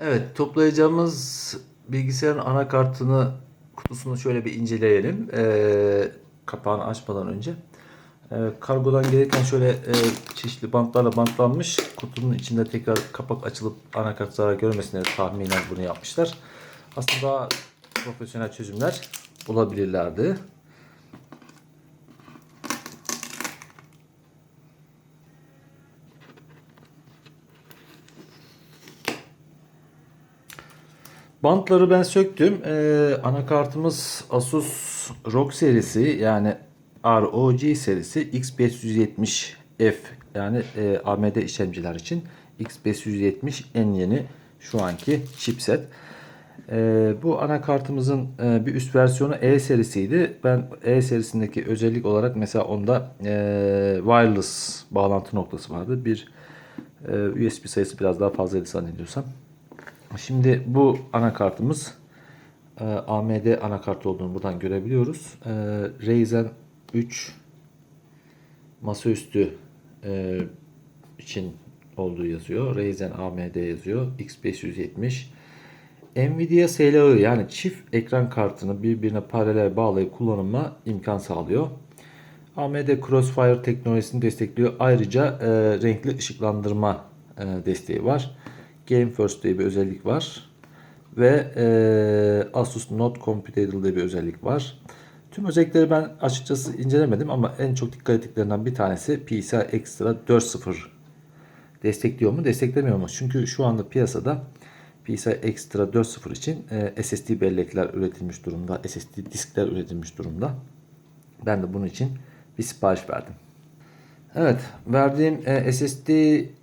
Evet, toplayacağımız bilgisayarın anakartını kutusunu şöyle bir inceleyelim. Ee, kapağını açmadan önce. Ee, kargodan gelirken şöyle e, çeşitli bantlarla bantlanmış. Kutunun içinde tekrar kapak açılıp anakart zarar görmesin diye tahminen bunu yapmışlar. Aslında daha profesyonel çözümler bulabilirlerdi. Bantları ben söktüm. Ee, anakartımız Asus ROG serisi yani ROG serisi X570F yani e, AMD işlemciler için X570 en yeni şu anki chipset. Ee, bu anakartımızın e, bir üst versiyonu E serisiydi. Ben E serisindeki özellik olarak mesela onda e, wireless bağlantı noktası vardı. Bir e, USB sayısı biraz daha fazlaydı zannediyorsam. Şimdi bu anakartımız e, AMD anakart olduğunu buradan görebiliyoruz. E, Ryzen 3 masaüstü e, için olduğu yazıyor. Ryzen AMD yazıyor. X570. Nvidia SLI yani çift ekran kartını birbirine paralel bağlayıp kullanıma imkan sağlıyor. AMD Crossfire teknolojisini destekliyor. Ayrıca e, renkli ışıklandırma e, desteği var. Game First diye bir özellik var. Ve e, Asus Not Compatible diye bir özellik var. Tüm özellikleri ben açıkçası incelemedim ama en çok dikkat ettiklerinden bir tanesi PCI Extra 4.0 destekliyor mu desteklemiyor mu? Çünkü şu anda piyasada PCI Extra 4.0 için e, SSD bellekler üretilmiş durumda. SSD diskler üretilmiş durumda. Ben de bunun için bir sipariş verdim. Evet, verdiğim e, SSD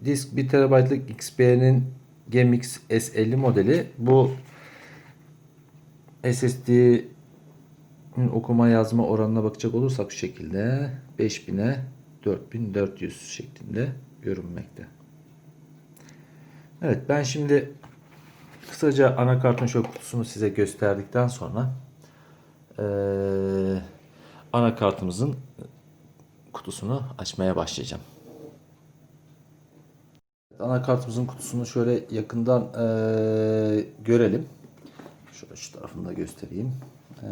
disk 1 TB'lık XP'nin GMX S50 modeli. Bu SSD'nin okuma yazma oranına bakacak olursak şu şekilde 5000'e 4400 şeklinde görünmekte. Evet, ben şimdi kısaca anakartın şöyle kutusunu size gösterdikten sonra eee anakartımızın kutusunu açmaya başlayacağım. Anakartımızın kutusunu şöyle yakından eee, görelim. Şöyle şu tarafını da göstereyim. Eee,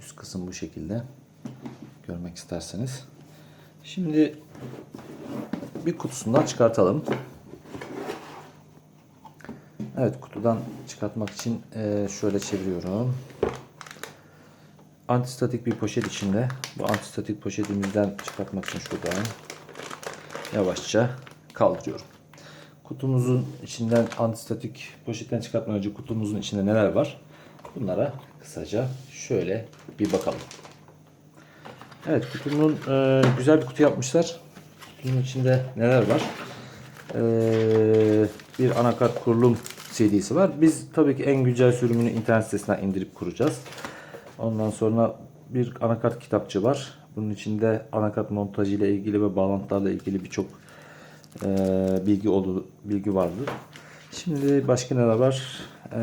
üst kısım bu şekilde. Görmek isterseniz. Şimdi bir kutusundan çıkartalım. Evet kutudan çıkartmak için eee, şöyle çeviriyorum. Antistatik bir poşet içinde. Bu antistatik poşetimizden çıkartmak için şuradan yavaşça kaldırıyorum. Kutumuzun içinden antistatik poşetten çıkartmadan önce kutumuzun içinde neler var? Bunlara kısaca şöyle bir bakalım. Evet kutunun e, güzel bir kutu yapmışlar. Kutunun içinde neler var? E, bir anakart kurulum CD'si var. Biz tabii ki en güncel sürümünü internet sitesinden indirip kuracağız. Ondan sonra bir anakart kitapçı var. Bunun içinde anakart montajı ile ilgili ve bağlantılarla ilgili birçok e, bilgi oldu, bilgi vardı. Şimdi başka neler var? E,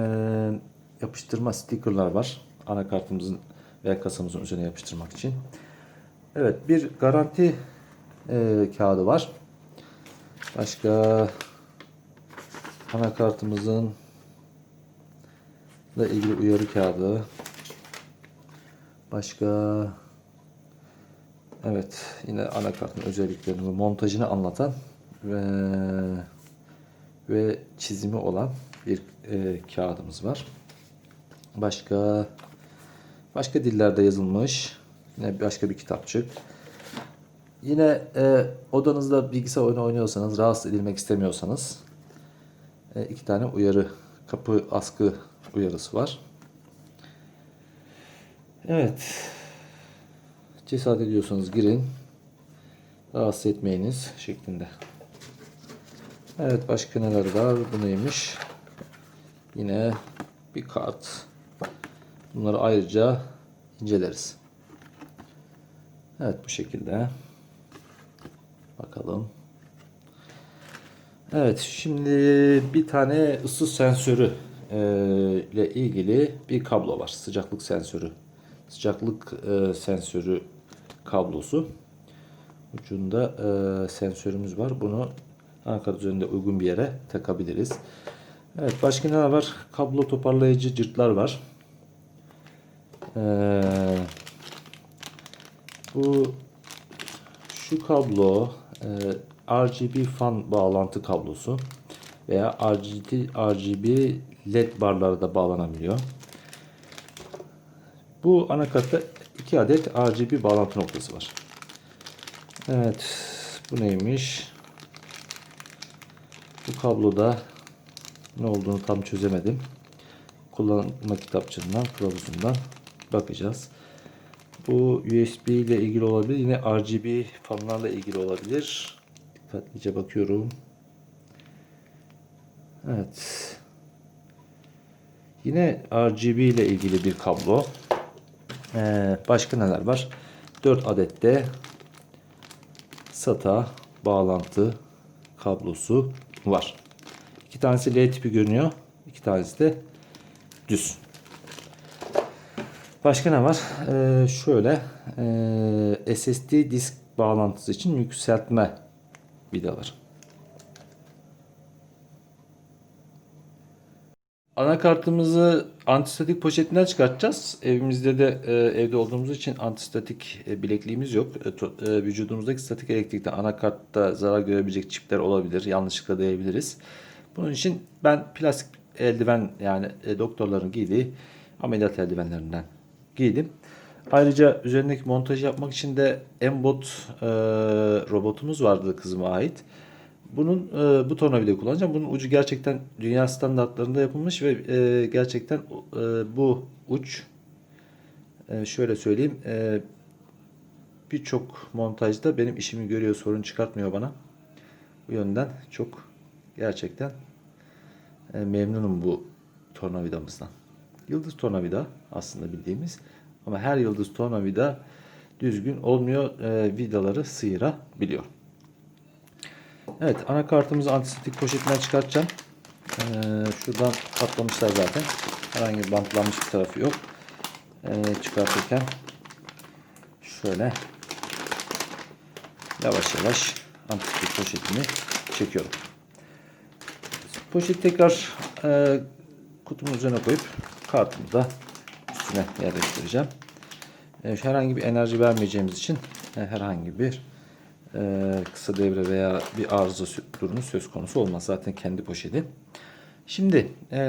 yapıştırma stickerlar var. Anakartımızın veya kasamızın üzerine yapıştırmak için. Evet bir garanti e, kağıdı var. Başka anakartımızın ile ilgili uyarı kağıdı. Başka Evet yine anakartın özelliklerini ve montajını anlatan ve ve çizimi olan bir e, kağıdımız var. Başka başka dillerde yazılmış yine başka bir kitapçık. Yine e, odanızda bilgisayar oyunu oynuyorsanız rahatsız edilmek istemiyorsanız e, iki tane uyarı kapı askı uyarısı var. Evet. Cesaret ediyorsanız girin. Rahatsız etmeyiniz şeklinde. Evet başka neler var? Bu neymiş? Yine bir kart. Bunları ayrıca inceleriz. Evet bu şekilde. Bakalım. Evet şimdi bir tane ısı sensörü e, ile ilgili bir kablo var. Sıcaklık sensörü sıcaklık e, sensörü kablosu. Ucunda e, sensörümüz var. Bunu anakart üzerinde uygun bir yere takabiliriz. Evet başka neler var? Kablo toparlayıcı cırtlar var. Ee, bu şu kablo e, RGB fan bağlantı kablosu veya RGB, RGB LED barlara da bağlanabiliyor. Bu anakartta 2 adet RGB bağlantı noktası var. Evet bu neymiş? Bu kabloda ne olduğunu tam çözemedim. Kullanma kitapçığından, kılavuzundan bakacağız. Bu USB ile ilgili olabilir. Yine RGB fanlarla ilgili olabilir. Dikkatlice bakıyorum. Evet. Yine RGB ile ilgili bir kablo. Ee, başka neler var? 4 adet de SATA bağlantı kablosu var. İki tanesi L tipi görünüyor. İki tanesi de düz. Başka ne var? Ee, şöyle ee, SSD disk bağlantısı için yükseltme vidaları. Anakartımızı antistatik poşetinden çıkartacağız. Evimizde de e, evde olduğumuz için antistatik e, bilekliğimiz yok. E, to- e, vücudumuzdaki statik elektrikten anakartta zarar görebilecek çipler olabilir. Yanlışlıkla değebiliriz. Bunun için ben plastik eldiven yani e, doktorların giydiği ameliyat eldivenlerinden giydim. Ayrıca üzerindeki montajı yapmak için de Embot e, robotumuz vardı kızıma ait. Bunun e, bu tornavidayı kullanacağım. Bunun ucu gerçekten dünya standartlarında yapılmış ve e, gerçekten e, bu uç e, şöyle söyleyeyim e, birçok montajda benim işimi görüyor sorun çıkartmıyor bana. Bu yönden çok gerçekten e, memnunum bu tornavidamızdan. Yıldız tornavida aslında bildiğimiz ama her yıldız tornavida düzgün olmuyor. E, vidaları sıyırabiliyor. Evet anakartımızı antistatik poşetinden çıkartacağım. Ee, şuradan katlamışlar zaten. Herhangi bir bantlanmış bir tarafı yok. Ee, çıkartırken şöyle yavaş yavaş antistatik poşetini çekiyorum. Poşeti tekrar e, kutumun üzerine koyup kartımı da üstüne yerleştireceğim. E, herhangi bir enerji vermeyeceğimiz için e, herhangi bir kısa devre veya bir arıza durumu söz konusu olmaz. Zaten kendi poşeti. Şimdi e,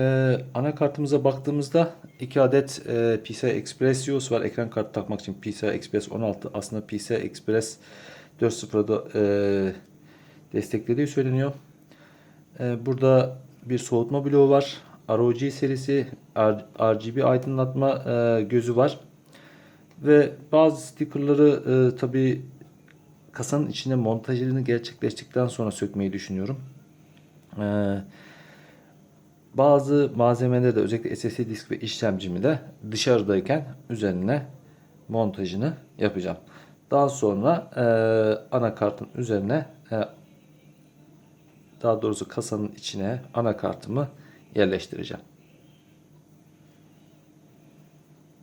anakartımıza baktığımızda 2 adet e, PCI Express USB var. Ekran kartı takmak için PCI Express 16 aslında PCI Express 4.0'da e, desteklediği söyleniyor. E, burada bir soğutma bloğu var. ROG serisi RGB aydınlatma e, gözü var. Ve bazı stickerları e, tabi kasanın içine montajını gerçekleştikten sonra sökmeyi düşünüyorum. Ee, bazı malzemeleri de özellikle SSD disk ve işlemcimi de dışarıdayken üzerine montajını yapacağım. Daha sonra e, anakartın üzerine e, daha doğrusu kasanın içine anakartımı yerleştireceğim.